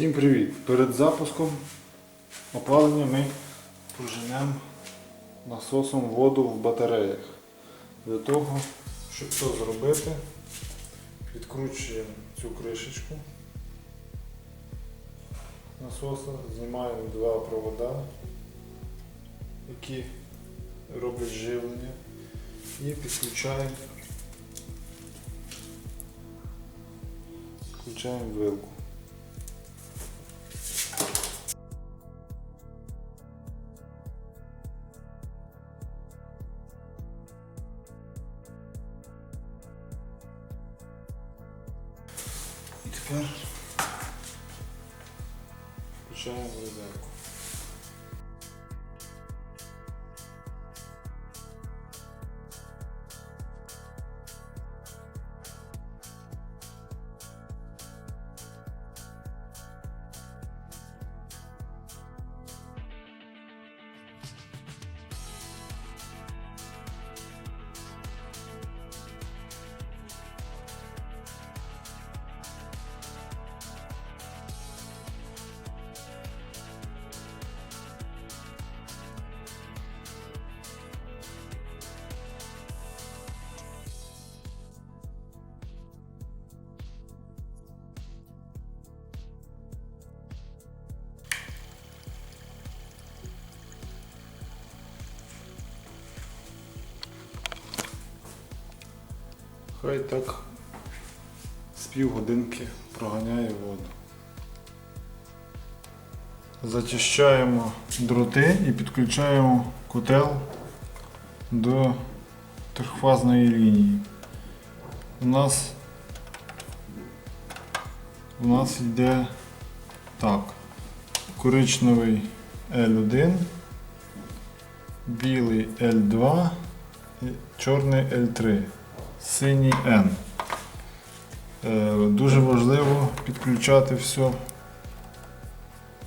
Всім привіт! Перед запуском опалення ми проженемо насосом воду в батареях. Для того, щоб це зробити, відкручуємо цю кришечку насоса, знімаємо два провода, які роблять живлення, і підключаємо, включаємо вилку. Тепер включаємо розетку. Хай так з півгодинки проганяє воду. Зачищаємо дроти і підключаємо котел до трьохфазної лінії. У нас у нас йде так. Коричневий L1, білий L2 і чорний L3 синій N. Е, Дуже важливо підключати все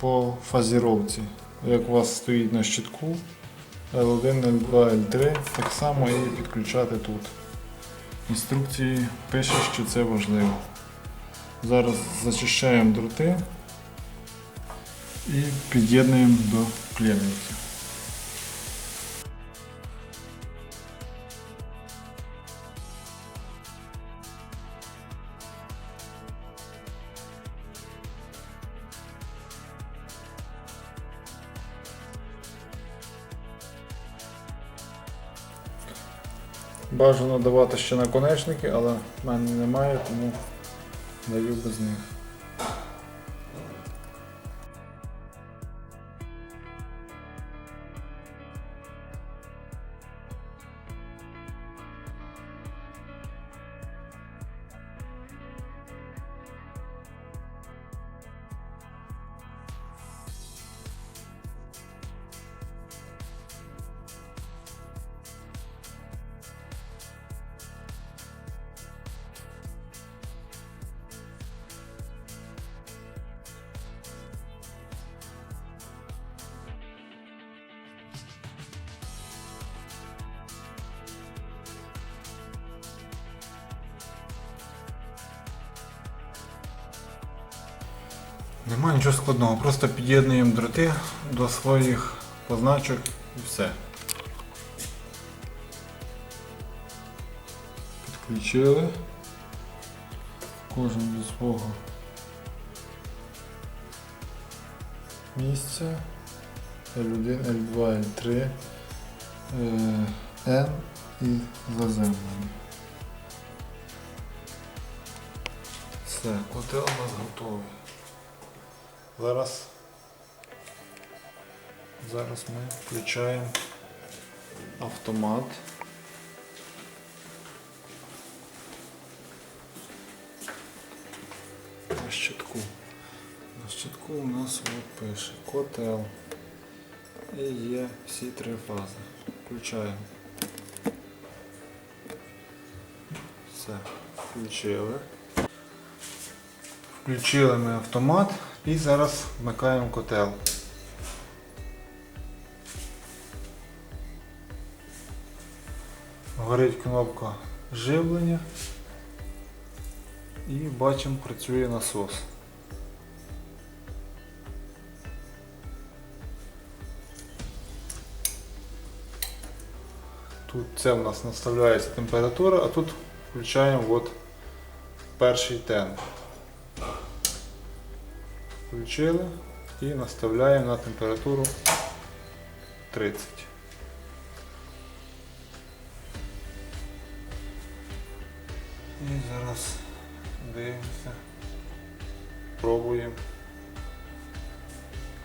по фазіровці. Як у вас стоїть на щитку L1, L2, L3, так само і підключати тут. Інструкції пише, що це важливо. Зараз зачищаємо дроти і під'єднуємо до клемників. Бажано давати ще наконечники, але в мене немає, тому даю без них. Немає нічого складного, просто під'єднуємо дроти до своїх позначок і все. Підключили. Кожен до свого місця. L1, L2, L3, е, N і заземлені. Все, котел у нас готовий. Зараз, зараз ми включаємо автомат. На щитку. На щитку у нас от пише котел. І є всі три фази. Включаємо. Все, включили. Включили ми автомат і зараз вмикаємо котел. Горить кнопка живлення і бачимо працює насос. Тут це в нас наставляється температура, а тут включаємо от перший тен. Включили і наставляємо на температуру 30. І зараз дивимося, пробуємо,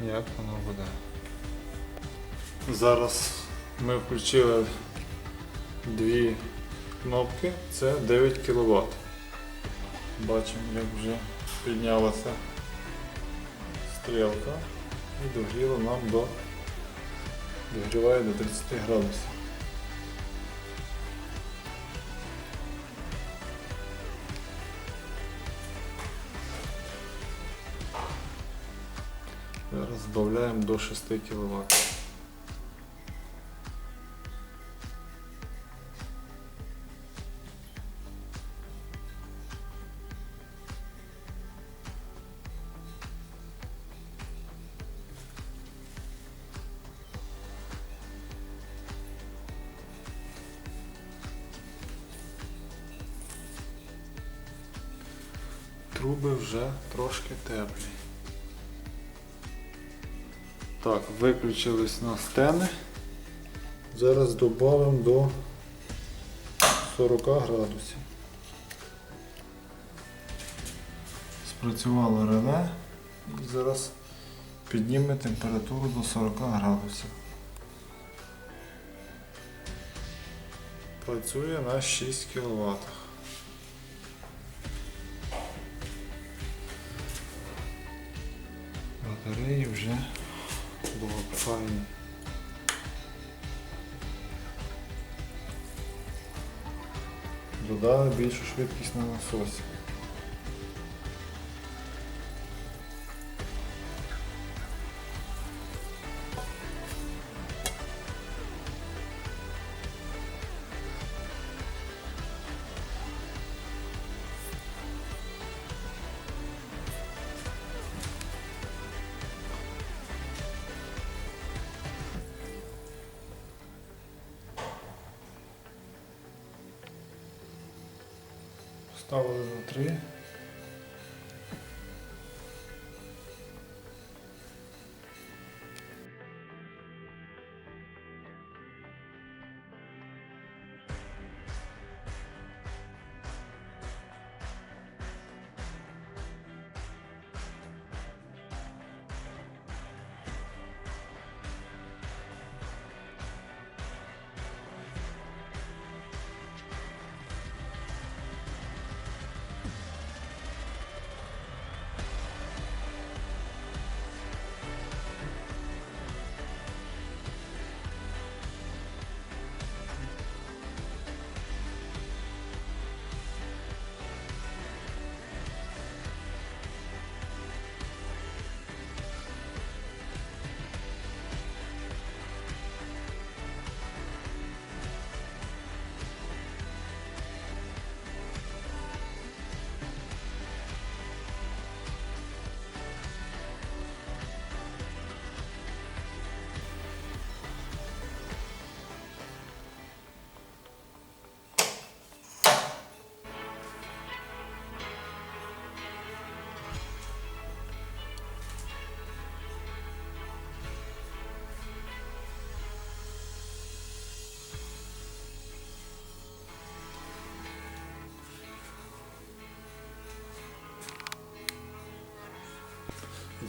як воно буде. Зараз ми включили дві кнопки, це 9 кВт. Бачимо, як вже піднялася стрілка і догріла нам до догріває до 30 градусів. Зараз збавляємо до 6 кВт. Теплі. Так, виключились на стени. Зараз додамо до 40 градусів. Спрацювало реле і зараз підніме температуру до 40 градусів. Працює на 6 кВт. Батареї вже було файні. Додали більшу швидкість на насосі. Ставили на 3.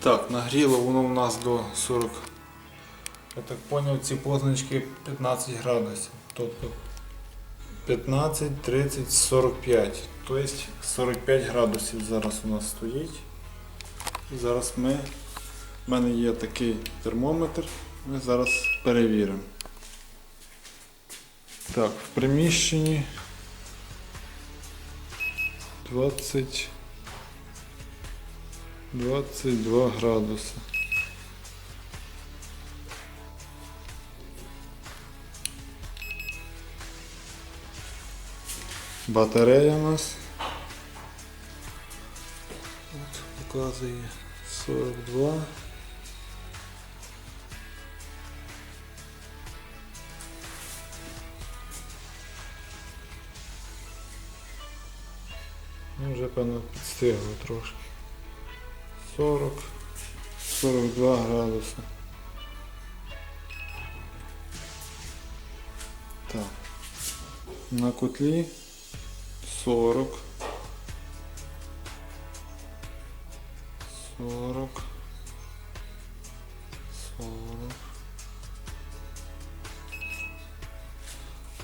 Так, нагріло воно у нас до 40. Я так зрозумів, ці позначки 15 градусів. Тобто 15, 30, 45. Тобто 45 градусів зараз у нас стоїть. Зараз ми, в мене є такий термометр, ми зараз перевіримо. Так, в приміщенні 20. 22 градуса Батарея у нас От, показує 42. Ну, вже певно підстигло трошки. 40, 42 градуси. Так. На котлі 40. 40. 40.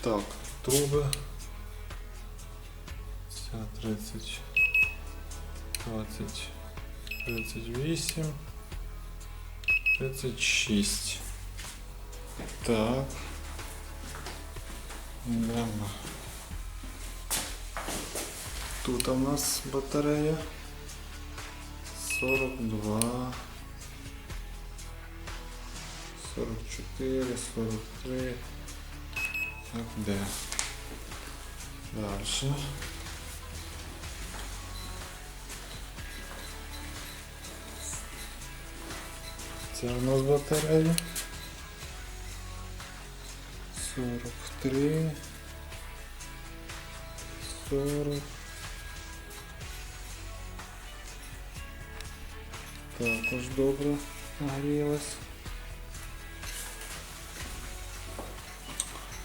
Так, труби. Ця 30. 20. 38. 36. Так. Йдемо. Тут у нас батарея. 42. 44, 43. Так, де? Дальше. Це у нас батарея. 43. 40. Також добре нагрілась.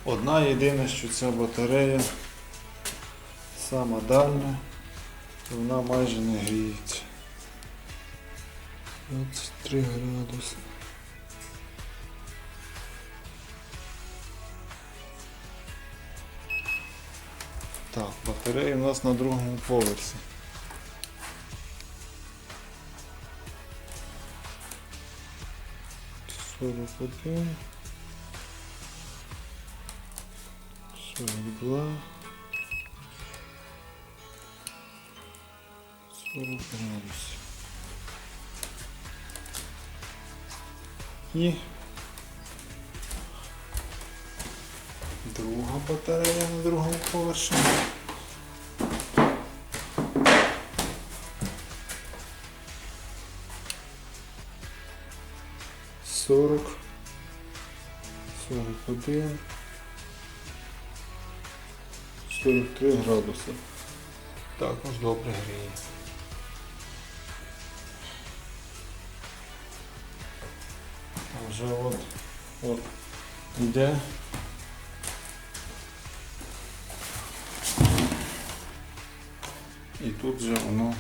Одна єдина, що ця батарея сама дальня, вона майже не гріється. 23 градуси. Так, батарея у нас на другому поверсі. Сорок один. Сорок два. Сорок градусів. І друга батарея на другому поверсі. Сорок. Сорок один. Сорок три градуси. Також добре гріє. Вже от, от йде. І тут же воно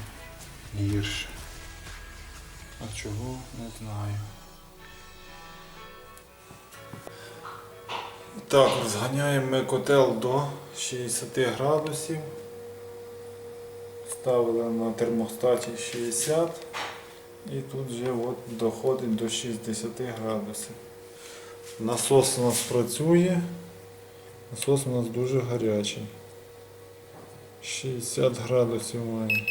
гірше. А чого не знаю. Так, розганяємо ми котел до 60 градусів. Ставили на термостаті 60 і тут вже от доходить до 60 градусів. Насос у нас працює. Насос у нас дуже гарячий. 60 градусів має.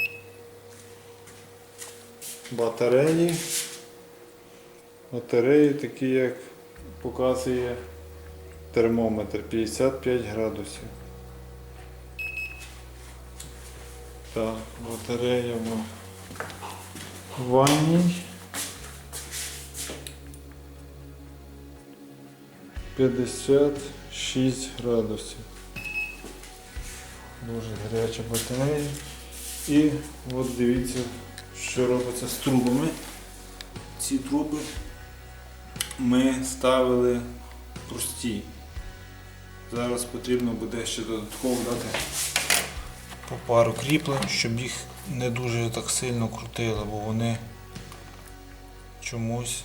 Батареї. Батареї такі, як показує термометр 55 градусів. Так, батарея ванній. 56 градусів. Дуже гаряча батарея. І от дивіться, що робиться з трубами. Ці труби ми ставили прості. Зараз потрібно буде ще додатково дати по пару кріплень, щоб їх не дуже так сильно крутило, бо вони чомусь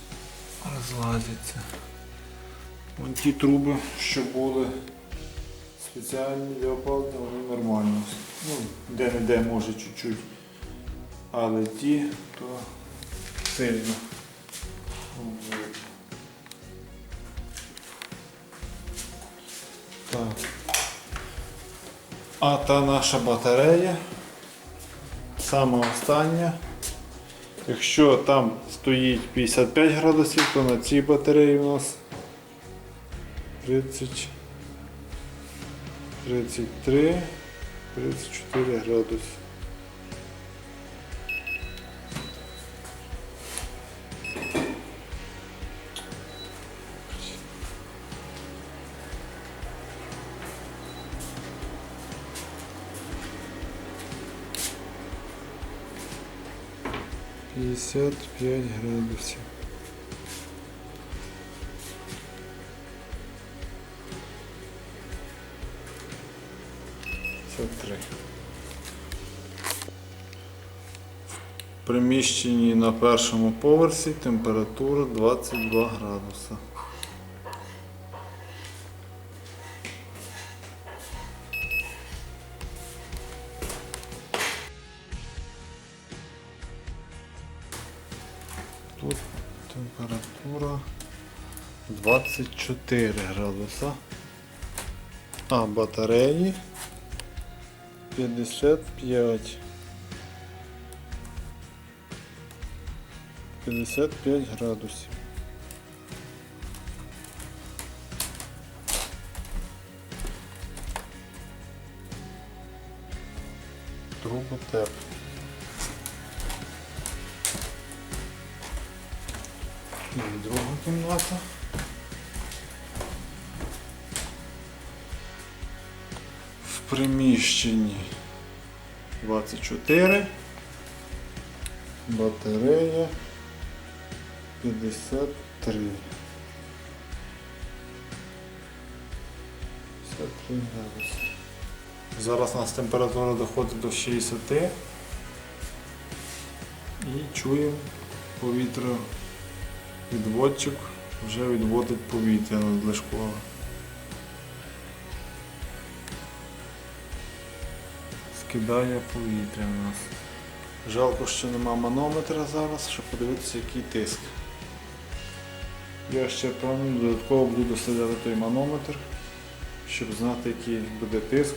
розлазяться. Вон ті труби, що були спеціальні для опалення, вони нормально. Ну, де-не-де може чуть-чуть. Але ті, то сильно. Так. А та наша батарея, сама остання. Якщо там стоїть 55 градусів, то на цій батареї у нас 30, 33, 34 градуси. 55 градусів. Це три. В приміщенні на першому поверсі температура 22 градуса. 24 градуса. А батареї 55. 55 градусів. Труба теп. І друга кімната. Приміщенні 24. Батарея 53. 53 градуси. Зараз у нас температура доходить до 60 і чуємо повітря відводчик вже відводить повітря над Скидає повітря у нас. Жалко, що нема манометра зараз, щоб подивитися, який тиск. Я ще певно додатково буду дослідити той манометр, щоб знати, який буде тиск.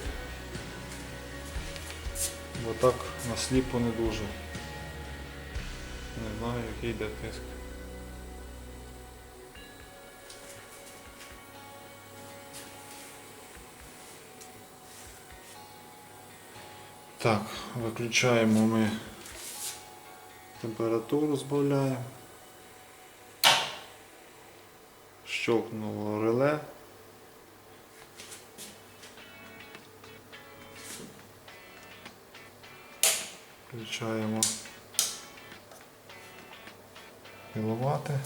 Бо так насліпо не дуже. Не знаю, який йде тиск. Так, виключаємо ми температуру, збавляємо. Щелкнуло реле. Включаємо кіловати.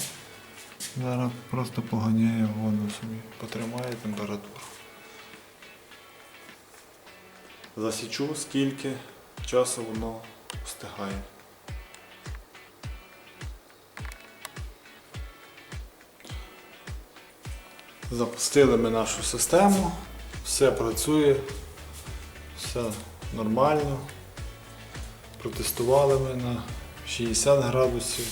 Зараз просто поганяє воду собі, потримає температуру. Засічу, скільки часу воно встигає. Запустили ми нашу систему, все працює, все нормально. Протестували ми на 60 градусів,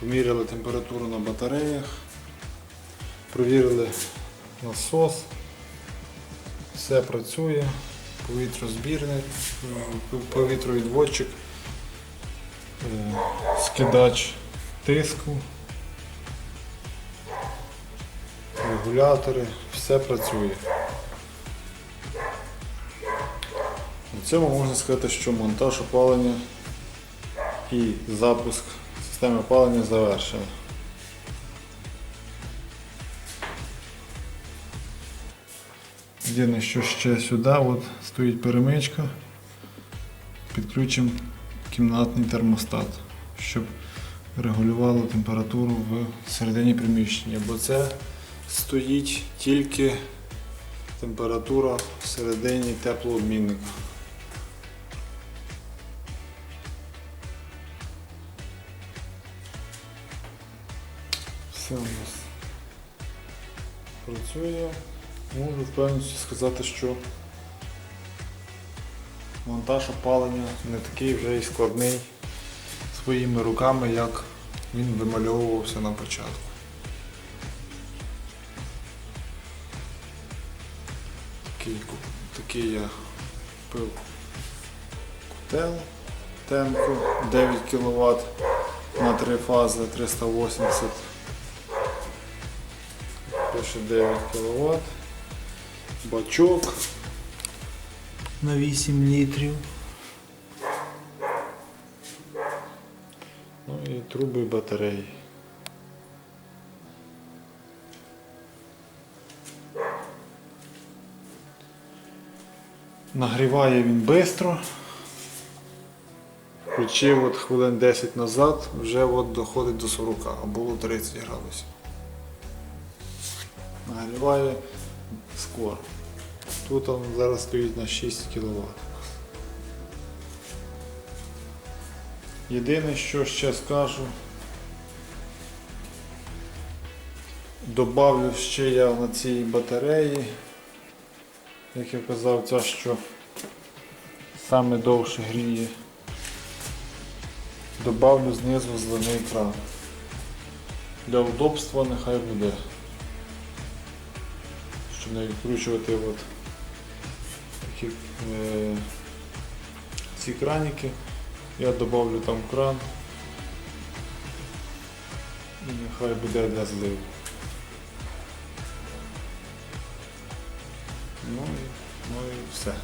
поміряли температуру на батареях, провірили насос, все працює, повітрозбірник, повітровідводчик, е, скидач тиску, регулятори, все працює. На цьому можна сказати, що монтаж опалення і запуск системи опалення завершено. Єдине, що ще сюди от стоїть перемичка. Підключимо кімнатний термостат, щоб регулювало температуру в середині приміщення, бо це стоїть тільки температура всередині теплообмінника. Все у нас працює. Можу впевненості сказати, що монтаж опалення не такий вже і складний своїми руками, як він вимальовувався на початку. Такий, такий я купив котел темку 9 кВт на 3 фази 380 Пише 9 кВт. Бачок на 8 літрів. Ну і труби батареї. Нагріває він швидко. Включив от хвилин 10 назад, вже от доходить до 40, а було 30 градусів. Нагріває скоро. Тут він зараз стоїть на 6 кВт. Єдине, що ще скажу, добавлю ще я на цій батареї, як я казав, ця що саме довше гріє. Добавлю знизу зелений кран. Для удобства нехай буде. Щоб не відкручувати от такі е, ці краніки. Я добавлю там кран і нехай буде для зливу. Ну і, ну і все.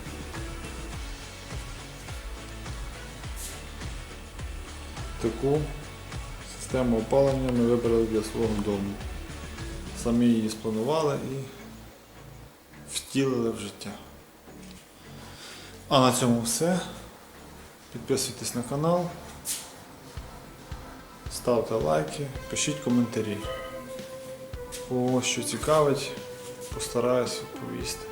Таку систему опалення ми вибрали для свого дому. Самі її спланували і втілили в життя. А на цьому все. Підписуйтесь на канал, ставте лайки, пишіть коментарі. Кого що цікавить, постараюсь відповісти.